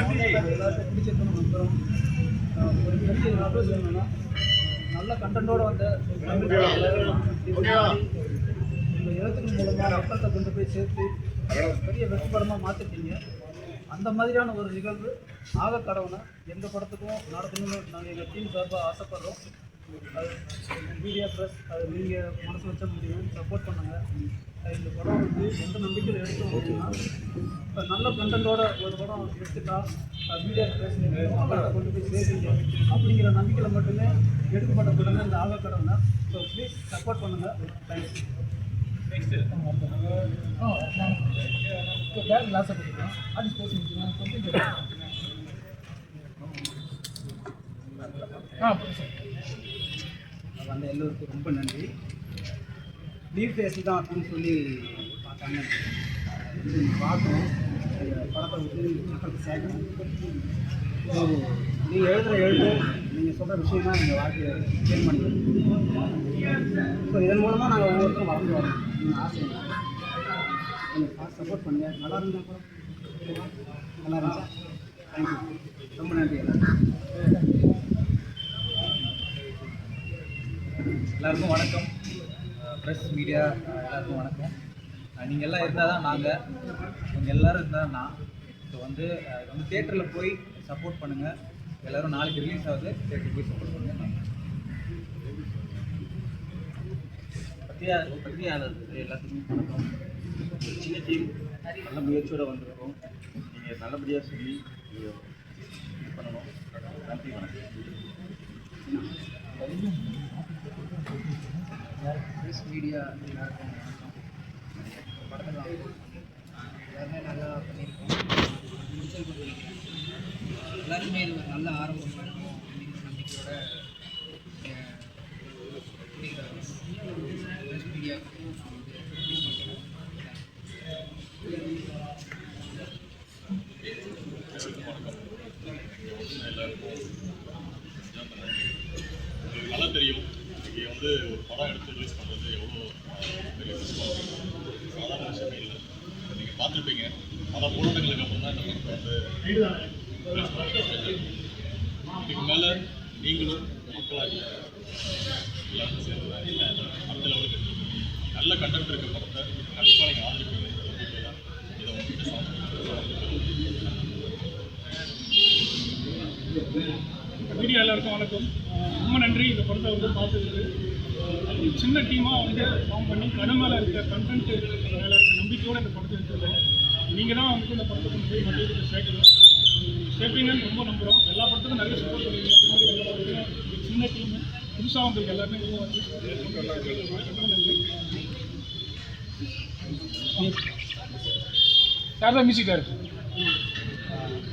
எல்லாத்தையும் பிடிச்சிருக்கணும் நம்புகிறோம் ஒரு பெரிய அட்வைஸ் நல்ல கண்டென்ட்டோட வந்த உங்கள் எழுத்துக்கள் மூலமாக மக்கள்கிட்ட கொண்டு போய் சேர்த்து பெரிய வெற்றிபடமாக மாற்றிட்டீங்க அந்த மாதிரியான ஒரு நிகழ்வு ஆக கடவுளை எங்கள் படத்துக்கும் நடத்தணும்னு நாங்கள் எங்கள் டீம் சார்பாக ஆசைப்படுறோம் அது மீடியா ப்ரெஸ் அது நீங்கள் மனசு வச்ச முடியும் சப்போர்ட் பண்ணுங்கள் இந்த படம் வந்து எந்த நம்பிக்கையில் எடுத்தோம் அப்படின்னா இப்போ நல்ல கண்டென்ட்டோட ஒரு படம் எடுத்துட்டா ப்ரெஸ் மக்கள்கிட்ட கொண்டு போய் சேர்த்துங்க அப்படிங்கிற நம்பிக்கையில் மட்டுமே எடுக்கப்பட்ட படம் இந்த ஆக கடவுளை ஸோ ப்ளீஸ் சப்போர்ட் பண்ணுங்கள் தேங்க்ஸ் பேக் லாஸ் பண்ணிக்கலாம் ஆர்டிஸ்ட் பேசி முடிச்சுக்கலாம் கொஞ்சம் ஆ வந்த எல்லோருக்கும் ரொம்ப நன்றி. லீவ் ஃபேஸ் தான் அப்படின்னு சொல்லி பார்த்தாங்க. பார்க்கணும். படத்தை விட்டு மக்களுக்கு சேர்க்கணும் ஸோ நீங்கள் எழுதுகிற எழுத்து நீங்கள் சொல்கிற விஷயமா எங்கள் வாழ்க்கையை சேஞ்ச் பண்ணுறது ஸோ இதன் மூலமாக நாங்கள் ஒவ்வொருத்தரும் வளர்ந்து வரோம் நீங்கள் ஆசை. நீங்கள் பார்த்து சப்போர்ட் பண்ணுங்கள் நல்லா இருந்தால் கூட நல்லா இருந்துச்சா? தேங்க்யூ ரொம்ப நன்றி எல்லாருக்கும் வணக்கம். ப்ரெஸ் மீடியா எல்லாருக்கும் வணக்கம். நீங்கள் எல்லாம் இருந்தால் தான் நாங்கள் நீங்கள் எல்லோரும் இருந்தால் தான் நான். ஸோ வந்து இது வந்து தேட்டரில் போய் சப்போர்ட் பண்ணுங்கள் எல்லோரும் நாளைக்கு ரிலீஸ் ஆகுது. தேட்டருக்கு போய் சப்போர்ட் பண்ணுங்கள் பத்திரிகை பத்திரிகையாளர் எல்லாத்துக்குமே வணக்கம். ஒரு சின்ன டீம் நல்ல முயற்சியோடு வந்திருக்கோம். நீங்கள் நல்லபடியாக சொல்லி இது பண்ணணும். நன்றி வணக்கம். ப்ரெஸ் மீடியா எல்லாருக்கும் படத்தில் எல்லாருமே நல்லா பண்ணியிருக்கோம் முடிச்சிருக்கோம் எல்லாருமே இது ஒரு நல்ல ஆரம்பமாக இருக்கும் அப்படின்னு நம்பிக்கையோட ப்ரெஸ் மீடியாவுக்கும் நான் வந்து யூஸ் பண்ணுறேன் உங்களுக்கு நல்லா தெரியும் இன்னைக்கு வந்து ஒரு படம் எடுத்து ரிலீஸ் பண்ணுறது எவ்வளோ அஹ், பெரிய கஷ்டம் சாதாரண விஷயமே இல்லை பார்த்துருப்பீங்க பல போராட்டங்களுக்கு அப்புறம் தான் படத்தை வந்து. இதுக்கு மேலே நீங்களும் மக்களாகி எல்லாரும் சேர்ந்து அடுத்த லெவலுக்கு எடுத்துட்டு போங்க. நல்ல கண்டென்ட் இருக்க படத்தை கண்டிப்பாக நீங்கள் ஆதரிப்பீங்க இதை உங்ககிட்ட மீடியா எல்லாருக்கும் வணக்கம் அஹ் ரொம்ப நன்றி இந்த படத்தை வந்து பார்த்ததுக்கு அஹ் டீமாக வந்து ஃபார்ம் பண்ணி கடை மேலே இருக்க கண்டென்ட் மேலே இருக்க நம்பிக்கையோடு இந்த படத்தை எடுத்துருக்கோம் நீங்கள் தான் வந்து இந்த படத்தை கொண்டு போய் நிறைய சேர்க்கணும் சேர்ப்பீங்கன்னு ரொம்ப நம்புகிறோம் எல்லா படத்துக்கும் நிறைய சப்போர்ட் பண்ணுவீங்க அது மாதிரி எல்லா படத்துக்கும் சின்ன டீம் புதுசாக வந்திருக்கு. எல்லாருமே வந்து ரொம்ப நன்றி யார்? தான் மியூசிக்காக இருக்கு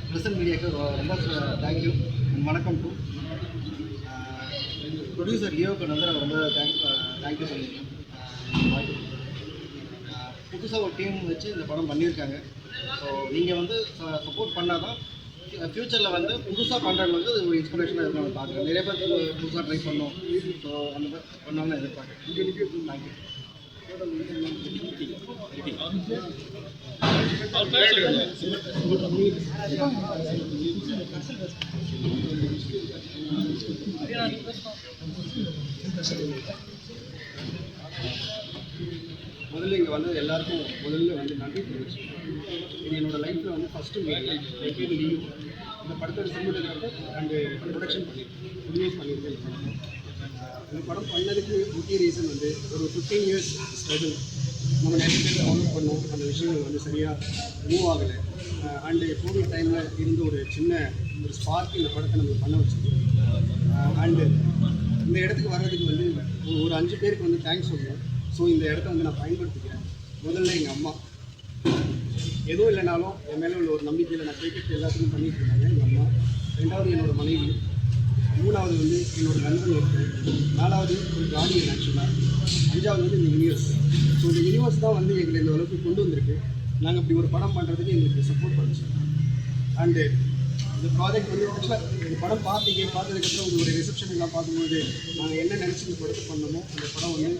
ப்ரெசன்ட் மீடியாவுக்கு ரொம்ப தேங்க்யூ வணக்கம் டு ப்ரொடியூசர் லியோக்கு வந்து ரொம்ப தேங்க் தேங்க்யூ சொல்லியிருக்கேன் புதுசாக ஒரு டீம் வச்சு இந்த படம் பண்ணியிருக்காங்க. ஸோ நீங்கள் வந்து சப்போர்ட் பண்ணால் தான் ஃப்யூச்சரில் வந்து புதுசாக பண்ணுறவங்களுக்கு அது ஒரு இன்ஸ்பிரேஷனாக இருக்கும் நான் பார்க்குறேன். நிறைய பேர் புதுசாக ட்ரை பண்ணோம். ஸோ அந்த மாதிரி பண்ணாலும் எதிர்பார்க்குறேன். தேங்க்யூ முதல்ல இங்கே வந்தது எல்லாருக்கும் முதல்ல வந்து நன்றி தெரிவிச்சுக்கிறேன் இது என்னோடய லைஃப்பில் வந்து ஃபஸ்ட்டு மீடியா லீவ் இந்த படத்தோட சினிமோட்டோகிராஃபர் அண்டு ப்ரொடக்ஷன் பண்ணியிருக்கேன். ப்ரொடியூஸ் பண்ணியிருக்கேன் இந்த படம் இந்த படம் பண்ணதுக்கு முக்கிய ரீசன் வந்து ஒரு ஃபிஃப்டீன் இயர்ஸ் ஸ்ட்ரகிள் நம்ம நிறைய பேர் டெவலப் பண்ணோம். அந்த விஷயங்கள் வந்து சரியாக மூவ் ஆகலை. அண்டு கோவிட் டைமில் இருந்து ஒரு சின்ன ஒரு ஸ்பார்க் இந்த படத்தை நம்ம பண்ண வச்சுருக்கோம். அண்டு இந்த இடத்துக்கு வர்றதுக்கு வந்து ஒரு- ஒரு அஞ்சு பேருக்கு வந்து தேங்க்ஸ் சொல்லணும். ஸோ இந்த இடத்த வந்து நான் பயன்படுத்திக்கிறேன். முதல்ல எங்கள் அம்மா. எதுவும் இல்லைனாலும் என் மேலே உள்ள ஒரு நம்பிக்கையில் நான் கிரிக்கெட் எல்லாத்துக்கும் பண்ணிட்டு இருந்தாங்க எங்கள் அம்மா. ரெண்டாவது என்னோட மனைவி. மூணாவது வந்து என்னோட நண்பன் ஒருத்தர். நாலாவது ஒரு கார்டியன் ஆக்சுவலாக அஞ்சாவது வந்து இந்த யூனிவர்ஸ் ஸோ இந்த யூனிவர்ஸ் தான் வந்து எங்களை இந்த அளவுக்கு கொண்டு வந்திருக்கு. நாங்கள் இப்படி ஒரு படம் பண்ணுறதுக்கு எங்களுக்கு சப்போர்ட் பண்ணுச்சு. அண்டு இந்த ப்ராஜெக்ட் வந்து ஆக்சுவலாக இந்த படம் பார்த்தீங்க பார்த்ததுக்கப்புறம் ஒரு ரிசப்ஷன் எல்லாம் பார்க்கும்போது நாங்கள் என்ன நினச்சி இந்த படத்தை பண்ணோமோ அந்த படம் வந்து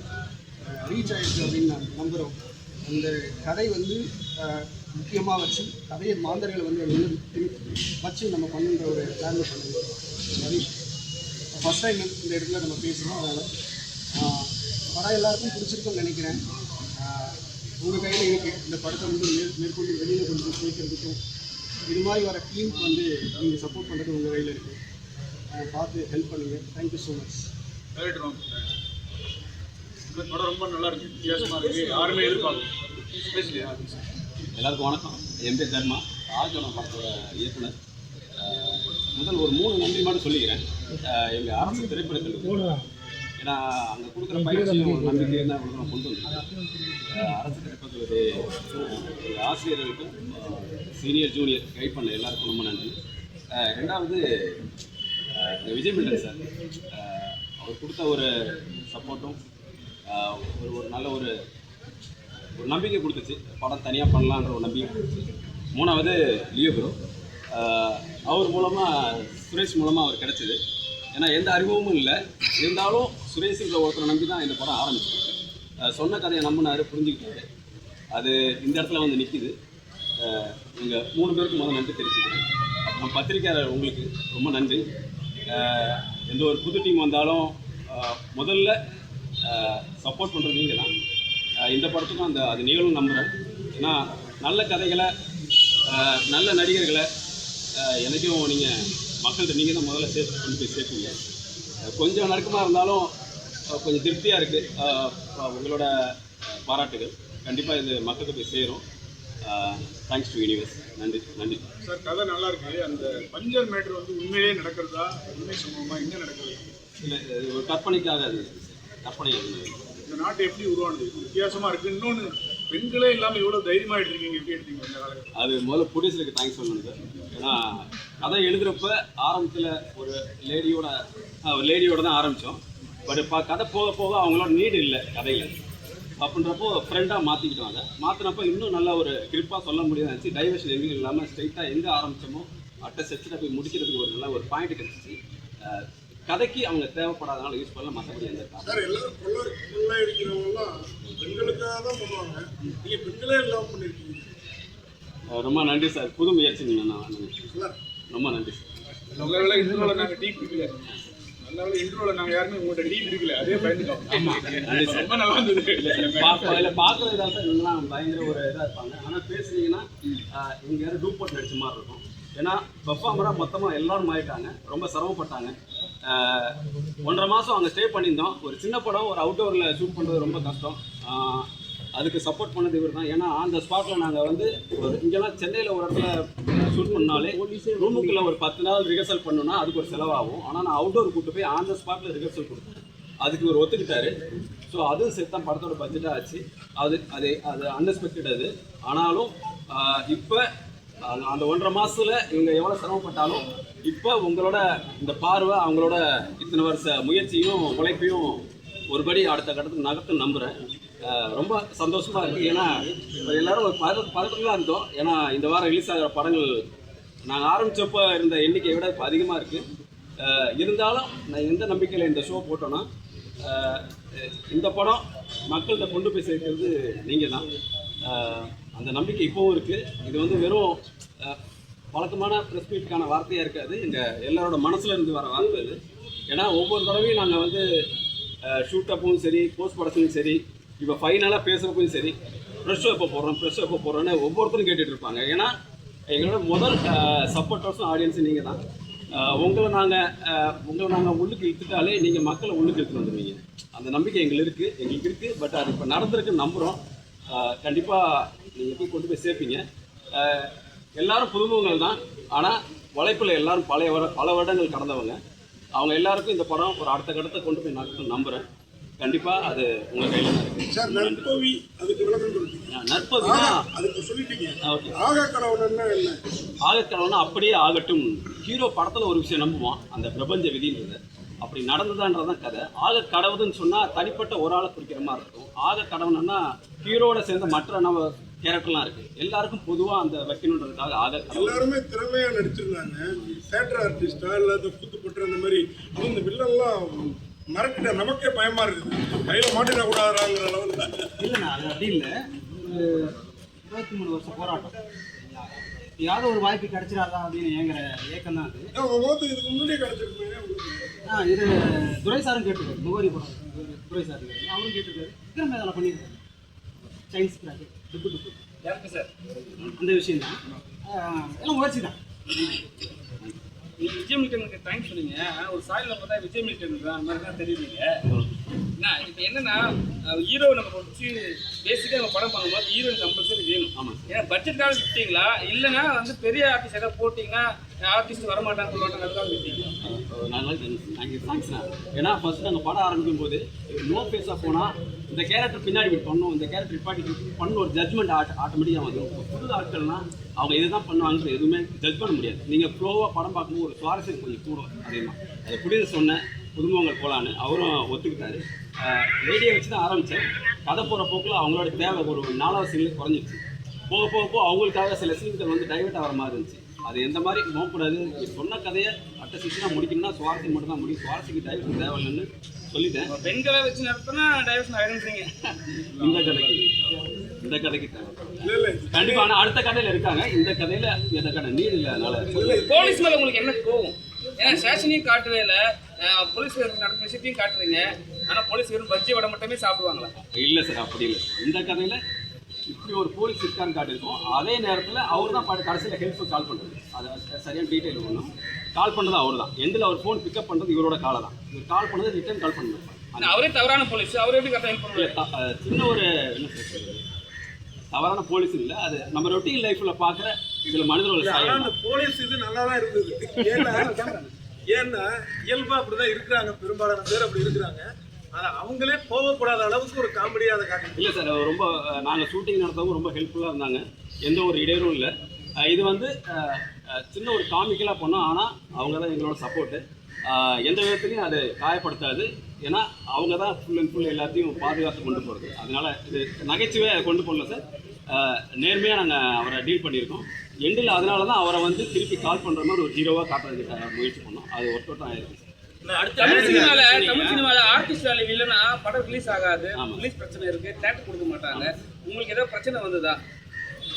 ரீச் ஆயிடுச்சு அப்படின்னு நான் நம்புகிறோம் அந்த கதை வந்து முக்கியமாக வச்சு கதையை மாந்தர்களை வந்து நிறுத்தி வச்சு நம்ம பண்ணுன்ற ஒரு பிளான் பண்ணுவோம் ரவீஷ் ஃபஸ்ட் டைம் இந்த இடத்துல நம்ம பேசுகிறோம் அதனால் படம் எல்லாருக்கும் பிடிச்சிருக்கும்னு நினைக்கிறேன். உங்கள் கையில் இருக்குது இந்த படத்தை வந்து மேற்கொண்டு வெளியில் கொண்டு போய் சேர்க்கறதுக்கும் இது மாதிரி வர டீமுக்கு வந்து நீங்கள் சப்போர்ட் பண்ணுறது உங்கள் கையில் இருக்குது பார்த்து ஹெல்ப் பண்ணுங்கள் தேங்க்யூ ஸோ மச் கேட்டுறோம் இந்த படம் ரொம்ப நல்லா இருக்கு. வித்தியாசமா இருக்கு. யாருமே எதிர்பார்க்கல. பேசலையா எல்லாருக்கும் வணக்கம். என் பேர் தர்மா. ராஜோன படத்தோட இயக்குனர். முதல் ஒரு மூணு நன்றி மட்டும் சொல்லிக்கிறேன். அஹ் எங்க அரசு திரைப்படத்தில் ஏன்னா அங்கே கொடுக்குற பயிற்சியும் ஒரு நம்பிக்கை தான் கொண்டு வந்து அரசு திரைப்படத்துடைய எங்கள் ஆசிரியர்களுக்கும் சீனியர் ஜூனியர் கைட் பண்ண எல்லாருக்கும் ரொம்ப நன்றி. ரெண்டாவது விஜய் மில்டன் சார். அவர் கொடுத்த ஒரு சப்போர்ட்டும் ஒரு ஒரு நல்ல ஒரு ஒரு நம்பிக்கை கொடுத்துச்சு. படம் தனியாக பண்ணலான்ற ஒரு நம்பிக்கை கொடுத்துச்சு. மூணாவது லியோ ப்ரோ. அவர் மூலமாக சுரேஷ் மூலமாக அவர் கிடச்சிது. ஏன்னா எந்த அறிமுகமும் இல்லை. இருந்தாலும் சுரேஷுங்கிற ஒருத்தரை நம்பி தான் இந்த படம் ஆரம்பிச்சு சொன்ன கதையை நம்பினாரு புரிஞ்சுக்கிட்டாரு. அது இந்த இடத்துல வந்து நிற்கிது நீங்கள் மூணு பேருக்கு முதல் நன்றி தெரிவிச்சுக்கிறேன். அப்புறம் பத்திரிக்கையாளர் உங்களுக்கு ரொம்ப நன்றி. எந்த ஒரு புது டீம் வந்தாலும் முதல்ல சப்போர்ட் பண்ணுறது நீங்கள் தான் இந்த படத்துக்கும் அந்த அது நீங்களும் நம்புகிறேன் ஏன்னா நல்ல கதைகளை நல்ல நடிகர்களை எனக்கும் நீங்கள் மக்கள்கிட்ட நீங்கள் தான் முதல்ல சேர்த்து கொண்டு போய் சேர்ப்பீங்க. கொஞ்சம் நறுக்கமாக இருந்தாலும் கொஞ்சம் திருப்தியாக இருக்குது உங்களோட பாராட்டுகள். கண்டிப்பாக இது மக்களுக்கு போய் சேரும். தேங்க்ஸ் டு யூனிவர்ஸ் நன்றி நன்றி. சார் கதை நல்லா இருக்கு அந்த பஞ்சர் மேட்டர் வந்து உண்மையிலேயே நடக்கிறதா? உண்மை சம்பவமா? எங்க நடக்குது? இல்லை ஒரு கற்பனைக்காக அது. கற்பனை அது. இந்த நாட்டை எப்படி உருவானது? வித்தியாசமா இருக்கு. இன்னொன்று பெண்களே இல்லாம இவ்வளவு தைரியமாயிட்டு இருக்கீங்க. எப்படி எடுத்தீங்க இந்த அது முதல்ல ப்ரொடியூசருக்கு தேங்க்ஸ் சொல்லணும் சார். ஏன்னா கதை எழுதுகிறப்ப ஆரம்பத்தில் ஒரு லேடியோட ஒரு லேடியோட தான் ஆரம்பித்தோம் பட் இப்போ கதை போக போக அவங்களோட நீடு இல்லை கதையில். அப்படின்றப்போ ஃப்ரெண்டாக மாற்றிக்கிட்டோம் அதை. மாற்றினப்போ இன்னும் நல்ல ஒரு கிரிப்பாக சொல்ல முடியாது நினச்சி டைவர்ஷன் எங்கேயும் இல்லாமல் ஸ்ட்ரைட்டாக எங்கே ஆரம்பித்தோமோ அட்டை செச்சில் போய் முடிக்கிறதுக்கு ஒரு நல்ல ஒரு பாயிண்ட் கிடச்சிச்சு. கதைக்கு அவங்க தேவைப்படாதனால யூஸ் பண்ணல மற்றபடி எந்த சார் எல்லாரும் கொள்ளை கொள்ளை அடிக்கிறவங்கலாம் பெண்களுக்காக தான் பண்ணுவாங்க. நீங்க பெண்களே இல்லாம பண்ணிருக்கீங்க. அஹ் ரொம்ப நன்றி சார். புது முயற்சி நீங்கள் நான் சார். ரொம்ப நன்றி சார். நல்ல வேலை இன்ட்ரோல நாங்க டீ குடிக்கல நல்ல வேலை இன்ட்ரோல நாங்க யாருமே உங்கள்கிட்ட டீ குடிக்கல அதே பயந்துட்டோம் ரொம்ப நல்லா இருந்தது. பார்ப்போம் இல்லை பார்க்குறது தான் சார் இவங்கலாம் பயங்கர ஒரு இதாக இருப்பாங்க. ஆனால் பேசுனீங்கன்னா ஆஹ், இவங்க யாரும் டூப்போட் நடிச்ச மாதிரி இருக்கும். ஏன்னா பெர்ஃபார்மராக மொத்தமாக எல்லாரும் மாறிட்டாங்க. ரொம்ப சிரமப்பட்டாங்க. ஒன்றரை மாதம் அங்கே ஸ்டே பண்ணியிருந்தோம். ஒரு சின்ன படம் ஒரு அவுட்டோரில் ஷூட் பண்ணுறது ரொம்ப கஷ்டம். அதுக்கு சப்போர்ட் பண்ணது இவர் தான் ஏன்னா அந்த ஸ்பாட்டில் நாங்கள் வந்து ஒரு இங்கெல்லாம் சென்னையில் ஒரு இடத்துல ஷூட் பண்ணாலே ரூமுக்குள்ளே ஒரு பத்து நாள் ரிஹர்சல் பண்ணோன்னா அதுக்கு ஒரு செலவாகும். ஆனால் நான் அவுட்டோர் கூட்டு போய் அந்த ஸ்பாட்டில் ரிஹர்சல் கொடுத்தேன். அதுக்கு இவர் ஒத்துக்கிட்டாரு. ஸோ அதுவும் சேர்த்து தான் படத்தோட பட்ஜெட்டாக ஆச்சு. அது அது அது அன்எக்ஸ்பெக்டட் அது. ஆனாலும் இப்போ அந்த ஒன்றரை மாதத்தில் இவங்க எவ்வளோ சிரமப்பட்டாலும் இப்போ உங்களோட இந்த பார்வை அவங்களோட இத்தனை வருஷ முயற்சியும் உழைப்பையும் ஒருபடி அடுத்த கட்டத்துக்கு நகர்த்து நம்புகிறேன் ரொம்ப சந்தோஷமாக இருக்குது ஏன்னா இப்ப எல்லாரும் ஒரு பத பதட்டத்தில் இருந்தோம். ஏன்னா இந்த வாரம் ரிலீஸ் ஆகிற படங்கள் நாங்கள் ஆரம்பித்தப்போ இருந்த எண்ணிக்கையை விட இப்போ அதிகமாக இருக்குது இருந்தாலும் நான் எந்த நம்பிக்கையில் இந்த ஷோ போட்டோன்னா இந்த படம் மக்கள்கிட்ட கொண்டு போய் சேர்க்கிறது நீங்கள் தான் அந்த நம்பிக்கை இப்போவும் இருக்குது இது வந்து வெறும் வழக்கமான ப்ரெஸ் மீட்டுக்கான வார்த்தையாக இருக்காது. எங்கள் எல்லாரோட மனசில் இருந்து வர வார்த்தை இது ஏன்னா ஒவ்வொரு தடவையும் நாங்கள் வந்து ஷூட் அப்பவும் சரி போஸ்ட் ப்ரொடக்ஷனும் சரி இப்போ ஃபைனலாக பேசுகிறப்பவும் சரி ப்ரெஷ் எப்போ போடுறோம் ப்ரெஷ் எப்போ போடுறோன்னு ஒவ்வொருத்தரும் கேட்டுட்டு இருப்பாங்க. ஏன்னா எங்களோட முதல் சப்போர்ட்டர்ஸும் ஆடியன்ஸும் நீங்கள் தான். உங்களை நாங்கள் உங்களை நாங்கள் உள்ளுக்கு இழுத்துட்டாலே நீங்கள் மக்களை உள்ளுக்கு இழுத்துட்டு வந்துடுவீங்க அந்த நம்பிக்கை எங்களுக்கு இருக்குது எங்களுக்கு இருக்குது பட் அது இப்போ நடந்திருக்குன்னு நம்புகிறோம் கண்டிப்பாக நீங்கள் போய் கொண்டு போய் சேர்ப்பீங்க. எல்லாரும் புதுமுகங்கள் தான். ஆனால் உழைப்பில் எல்லாரும் பழைய வர பல வருடங்கள் கடந்தவங்க. அவங்க எல்லாருக்கும் இந்த படம் ஒரு அடுத்த கட்டத்தை கொண்டு போய் நான் நம்புகிறேன் கண்டிப்பாக அது உங்கள் கையில் தான் இருக்குது சார் நற்பவி அதுக்கு விளக்கம் கொடுத்தீங்க நற்பதினா அதுக்கு சொல்லிட்டீங்க. ஓகே. ஆக கடவுள்னா என்ன? ஆகக்கடவுனா அப்படியே ஆகட்டும். ஹீரோ படத்தில் ஒரு விஷயம் நம்புவான். அந்த பிரபஞ்ச விதின்றது. அப்படி நடந்ததான்றதான் கதை. ஆக கடவுதுன்னு சொன்னால் தனிப்பட்ட ஒரு ஆளை குறிக்கிற மாதிரி இருக்கும். ஆக கடவுனா ஹீரோட சேர்ந்த மற்ற நம்ம கேரக்டர்லாம் இருக்குது எல்லாருக்கும் பொதுவாக அந்த வைக்கணுன்றதுக்காக ஆக எல்லாருமே திறமையா நடிச்சிருந்தாங்க. தேட்டர் ஆர்டிஸ்டா இல்ல இந்த புத்துப்பட்டு அந்த மாதிரி. அதுவும் இந்த வில்லன்லாம் மறக்கிட்ட நமக்கே பயமா இருக்குது. கையில மாட்டிட கூடாதாங்கிற லெவலில் இல்லைண்ணா அது அப்படி இல்லை. இருபத்தி மூணு வருஷம் போராட்டம். ஏதாவது ஒரு வாய்ப்பு கிடைச்சிடாதா அப்படின்னு ஏங்குற ஏக்கம் தான் அது. இதுக்கு முன்னாடியே கிடைச்சிருக்குமே உங்களுக்கு? ஆ இது துரை சாரும் கேட்டிருக்காரு முகவரி படம். துரை சார். அவரும் கேட்டிருக்காரு. விக்ரம் வேதனை பண்ணியிருக்காரு. சயின்ஸ் கிராக்கு டுப்பு டுப்பு. அந்த விஷயம் தான். எல்லாம் முயற்சி தான். விஜய் மில்டனுக்கு தேங்க்ஸ் சொன்னீங்க. ஒரு சாயல்ல பார்த்தா விஜய் மில்டன் தான். அந்த மாதிரி தான் தெரியுதுங்க என்ன இப்போ என்னன்னா ஹீரோ நம்ம வச்சு பேசிக்காக நம்ம படம் பண்ணும்போது ஹீரோயின் கம்பல்சரி வேணும். ஆமாம் ஏன்னா பட்ஜெட்காக விட்டீங்களா இல்லைன்னா வந்து பெரிய ஆர்டிஸ்ட் ஏதாவது போட்டிங்கன்னா ஆர்டிஸ்ட் வரமாட்டாங்க சொல்ல மாட்டாங்க அதுக்காக விட்டீங்களா ஏன்னா ஃபர்ஸ்ட் நாங்கள் படம் ஆரம்பிக்கும் போது நோ ஃபேஸாக போனால் இந்த கேரக்டர் பின்னாடி இப்படி பண்ணணும் இந்த கேரக்டர் இப்பாட்டி பண்ண ஒரு ஜட்மெண்ட் ஆட் ஆட்டோமேட்டிக்காக வந்துடும் புது ஆட்கள்னா அவங்க இதுதான் பண்ணுவாங்கன்னு எதுவுமே ஜட்ஜ் பண்ண முடியாது. நீங்கள் ஃப்ளோவாக படம் பார்க்கும்போது ஒரு சுவாரஸ்யம் கொஞ்சம் கூடும். அதே தான். அதை புரியுது சொன்னேன் புதுமுகங்கள் போகலான்னு அவரும் ஒத்துக்கிட்டாரு. ரேடியோ வச்சு தான் ஆரம்பித்தேன். கதை போகிற போக்கில் அவங்களோட தேவை ஒரு நாலாவது சீனில் குறைஞ்சிருச்சு. போக போக போக அவங்களுக்காக சில சீன்கள் வந்து டைவர்ட் ஆகிற மாதிரி இருந்துச்சு. அது எந்த மாதிரி போகக்கூடாது சொன்ன கதையை அட்ட சீசனாக முடிக்கணும்னா சுவாரஸ்யம் மட்டும் தான் முடியும். சுவாரஸ்யக்கு டைவர்ட் தேவையில்லைன்னு சொல்லிட்டேன். பெண்களை வச்சு நடத்தினா டைவர்ஷன் ஆயிடுறீங்க இந்த கதைக்கு. இந்த கதைக்கு தேவை. இல்ல இல்ல. கண்டிப்பா ஆனா அடுத்த கதையில இருக்காங்க. இந்த கதையில எந்த கடை நீர் இல்ல அதனால போலீஸ் மேல உங்களுக்கு என்ன கோவம்? ஏன்னா ஸ்டேஷனையும் காட்டவே இல்லை போலீஸ் நடக்கிற விஷயத்தையும் காட்டுறீங்க. ஆனா போலீஸ் வெறும் பஜ்ஜி வடை மட்டுமே சாப்பிடுவாங்களா? இல்ல சார் அப்படி இல்லை இந்த கதையில இப்படி ஒரு போலீஸ் இருக்கான்னு காட்டியிருக்கோம். அதே நேரத்தில் அவர் தான் கடைசியில் ஹெல்ப் கால் பண்ணுறது அது சரியான டீட்டெயில் ஒன்றும் கால் பண்ணுறது அவர் தான். எண்டில் அவர் ஃபோன் பிக்கப் பண்ணுறது இவரோட காலை தான். இவர் கால் பண்ணது ரிட்டர்ன் கால் பண்ணுவார் ஆனா அவரே தவறான போலீஸ் அவர் எப்படி கரெக்டாக ஹெல்ப் அஹ் சின்ன ஒரு என்ன சொல்றது? தவறான போலீஸ் இல்லை. அது நம்ம ரொட்டீன் லைஃப்பில் பார்க்குற சில மனிதர்களோட போலீஸ் இது நல்லா தான். இருந்தது. ஏன்னா ஏன்னா இயல்பா அப்படிதான் இருக்கிறாங்க. பெரும்பாலான பேர் அப்படி இருக்கிறாங்க. அவங்களே போகக்கூடாத அளவுக்கு ஒரு காமெடியாக அதை காட்டி இல்லை சார் ரொம்ப நாங்கள் ஷூட்டிங் நடத்தவும் ரொம்ப ஹெல்ப்ஃபுல்லாக இருந்தாங்க. எந்த ஒரு இடையூறும் இல்லை. இது வந்து சின்ன ஒரு காமிக்கலாக பண்ணோம். ஆனால் அவங்க தான் எங்களோட சப்போர்ட்டு எந்த விதத்துலையும் அது காயப்படுத்தாது. ஏன்னா அவங்க தான் ஃபுல் அண்ட் ஃபுல் எல்லாத்தையும் பாதுகாத்து கொண்டு போகிறது அதனால் இது நகைச்சுவை கொண்டு போகல சார். நேர்மையாக நாங்கள் அவரை டீல் பண்ணியிருக்கோம். எண்டில் அதனால தான் அவரை வந்து திருப்பி கால் பண்ணுற மாதிரி ஒரு ஹீரோவாக காட்டுறதுக்கு முயற்சி பண்ணோம். அது ஒர்க் அவுட் ஆயிருக்கு. தமிழ் சினிமால தமிழ் சினிமால ஆர்டிஸ்ட் வேலை இல்லைன்னா படம் ரிலீஸ் ஆகாது. ரிலீஸ் பிரச்சனை இருக்கு. தேட்டர் கொடுக்க மாட்டாங்க. உங்களுக்கு ஏதாவது பிரச்சனை வந்ததா?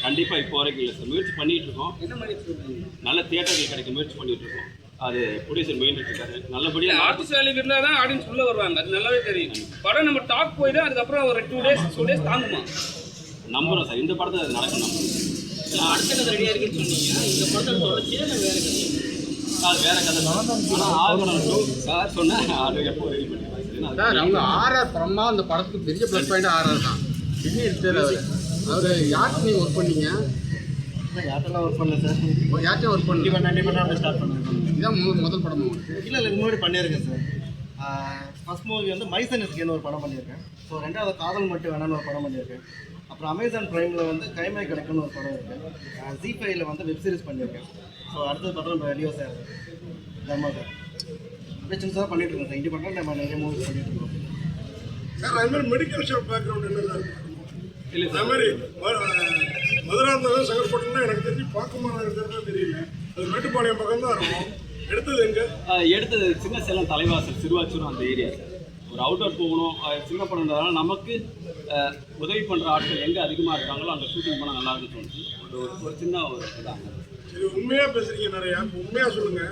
கண்டிப்பாக இப்போ வரைக்கும் இல்லை சார் முயற்சி பண்ணிகிட்டு இருக்கோம். என்ன மாதிரி சொல்றீங்க நல்ல தியேட்டர்கள் கிடைக்க முயற்சி பண்ணிட்டு இருக்கோம். அது ப்ரொடியூசர் முயன்றுட்டு இருக்காரு இல்ல நல்லபடியாக ஆர்டிஸ்ட் வேலை இருந்தா தான் ஆடியன்ஸ் உள்ள வருவாங்க. அது நல்லாவே தெரியும். படம் நம்ம டாக் போய் தான் அதுக்கப்புறம் ஒரு டூ டேஸ் டூ டேஸ் தாங்குமா? நம்புறோம் சார் இந்த படத்தை அது நடக்கும். நம்புறோம் அடுத்த கதை ரெடியாக இருக்குன்னு சொன்னீங்க. இந்த படத்தை தொடர்ச்சியாக வேற கதை. அது வேற கதை ஆனால் ஆகணும் டூ சார் சொன்னேன். அது எப்போ ரெடி பண்ணிடுவாங்க சார் அவங்க ஆர்ஆர் படமா அந்த படத்துக்கு பெரிய ப்ளஸ் பாயிண்ட் ஆர்ஆர் தான். எடுத்தார் அவர். அவர் யாருக்கு நீங்கள் ஒர்க் பண்ணீங்க? யார்ட்டெல்லாம் ஒர்க் பண்ணல சார்? யார்ட்டையும் ஒர்க் பண்ணி? டிபெண்ட் டிபெண்ட் ஸ்டார்ட் பண்ணுறேன் இதான் முதல் முதல் படம் இல்லை இல்லை முன்னாடி பண்ணியிருக்கேன் சார். ஃபர்ஸ்ட் மூவி வந்து மைசன் இஸ்கேன்னு ஒரு படம் பண்ணியிருக்கேன். ஸோ ரெண்டாவது காதல் மட்டும் வேணான்னு ஒரு படம் பண்ணியிருக்கேன். அப்புறம் அமேசான் ப்ரைமில் வந்து கைமை கிடைக்கும்னு ஒரு படம் இருக்குது ஜி ஃபைவ்ல வந்து வெப் சீரிஸ் பண்ணியிருக்கேன். ஸோ அடுத்தது படம் இப்போ ரியோ சார் தர்மா சார் அப்படியே சின்னதாக பண்ணிட்டு இருக்கோம் சார் இண்டிபெண்டாக நம்ம நிறைய மூவிஸ் பண்ணிட்டு இருக்கோம். சார் அது மாதிரி மெடிக்கல் ஷாப் பேக்ரவுண்ட் என்ன சார் இல்லை அதே சார் மாதிரி மதுராந்தகம் சங்கர்பட்டம்னா எனக்கு தெரிஞ்சு பார்க்குமான இருக்கிறதா தெரியல. அது மேட்டுப்பாளையம் பக்கம் தான் இருக்கும். எடுத்தது எங்க? எடுத்தது சின்ன சேலம் தலைவாசல் சிறுவாச்சூர் அந்த ஏரியா சார் ஒரு அவுட்டோர் போகணும். சின்ன படம்ன்றதால நமக்கு உதவி பண்ணுற ஆட்கள் எங்கே அதிகமாக இருக்காங்களோ அங்கே ஷூட்டிங் பண்ணால் நல்லா இருக்குன்னு தோணுச்சு ஒரு ஒரு சின்ன ஒரு இதாங்க இது உண்மையா பேசுறீங்க நிறையா? உண்மையா சொல்லுங்க.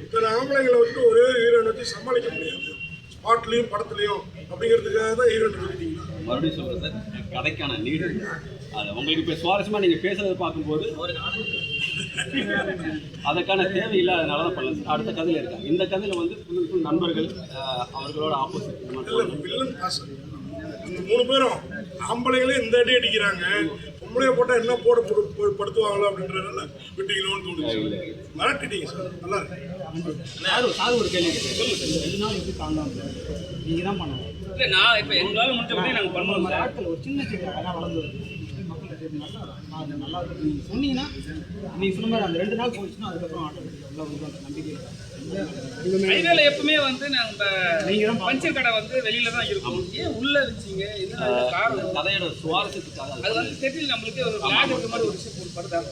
இத்தனை ஆம்பளைங்களை வச்சு ஒரே ஹீரோயின் வச்சு சமாளிக்க முடியாது. ஸ்பாட்லயும் படத்துலயும் அப்படிங்கிறதுக்காக தான் ஹீரோயின் வச்சுட்டீங்களா மறுபடியும் சொல்கிறேன் சார் கதைக்கான நீடு அது உங்களுக்கு இப்போ சுவாரஸ்யமாக நீங்கள் பேசுகிறத பார்க்கும்போது அதுக்கான தேவை இல்லாதனால தான் பண்ணல சார். அடுத்த கதையில் இருக்காங்க. இந்த கதையில் வந்து ஃபுல் ஃபுல் நண்பர்கள் அவர்களோட ஆப்போசிட் மூணு பேரும் ஆம்பளைங்களே இந்த அடி அடிக்கிறாங்க. பொம்பளைய போட்டா என்ன போட போடு- போ- படுத்துவாங்களோ அப்படின்றதுனால விட்டீங்களோன்னு தோணுச்சு. மிரட்டிட்டீங்க சார். நல்லா இருக்கு. சாரு ஒரு கேள்வி கேட்டேன். இந்த ரெண்டு நாள் எப்படி தாங்காம நீங்கள் தான் பண்ணணும். இல்லை நான் இப்போ எங்களால் முடிஞ்ச நாங்கள் பண்ணுவோம் ஆட்கள் ஒரு சின்ன சின்ன வளர்ந்து இது நல்லா அது நல்லா இருக்கு. நீங்கள் சொன்னீங்கன்னா நீங்கள் சொன்ன மாதிரி அந்த ரெண்டு நாள் போயிடுச்சுன்னா அதுக்கப்புறம் ஆட்டோமேட்டிக்காக உள்ள வந்து அந்த நம்பிக்கை இருக்கும். ஹைவேல எப்பவுமே வந்து நம்ம நீங்க தான் பஞ்சர் கடை வந்து வெளியில தான் இருக்கும். ஏன் உள்ள இருந்துச்சீங்க? என்ன காரணம்? கதையோட சுவாரஸ்யத்துக்காக அது வந்து தெரியல நம்மளுக்கு ஒரு லேக் இருக்க மாதிரி ஒரு விஷயம் படுதா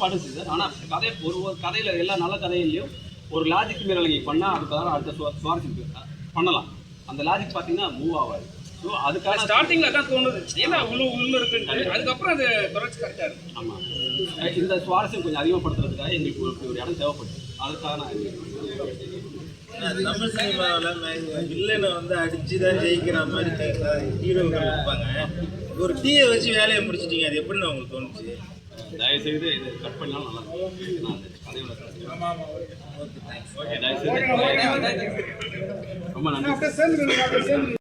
படுச்சு சார். ஆனால் கதை ஒரு ஒரு கதையில் எல்லா நல்ல கதையிலையும் ஒரு லாஜிக் மேலே நீங்கள் பண்ணால் அதுக்காக அடுத்த சுவா- சுவாரஸ்யம். பண்ணலாம். அந்த லாஜிக் பார்த்தீங்கன்னா மூவ் ஆகாது. ஸோ அதுக்கான ஸ்டார்டிங்ல அதான் தோணுது. ஏன்னா உள்ள உள்ள இருக்குன்ட்டு அதுக்கப்புறம் அது தொடர்ச்சி கரெக்டா இருக்கு. ஆமாம் இந்த சுவாரஸ்யம் கொஞ்சம் அதிகப்படுத்துறதுக்காக எங்களுக்கு ஒரு ஒரு இடம் தேவைப்படுது. அதுக்காக நான் தமிழ் சினிமாவில் வில்லனை வந்து அடிச்சு தான் ஜெயிக்கிற மாதிரி ஹீரோக்கள் இருப்பாங்க. ஒரு டீயை வச்சு வேலையை முடிச்சிட்டீங்க. அது எப்படின்னு உங்களுக்கு தோணுச்சு? தயவு செய்து இதை கட் பண்ணாலும் நல்லா இருக்கும். கதையோட ஓகே ரொம்ப நன்றி.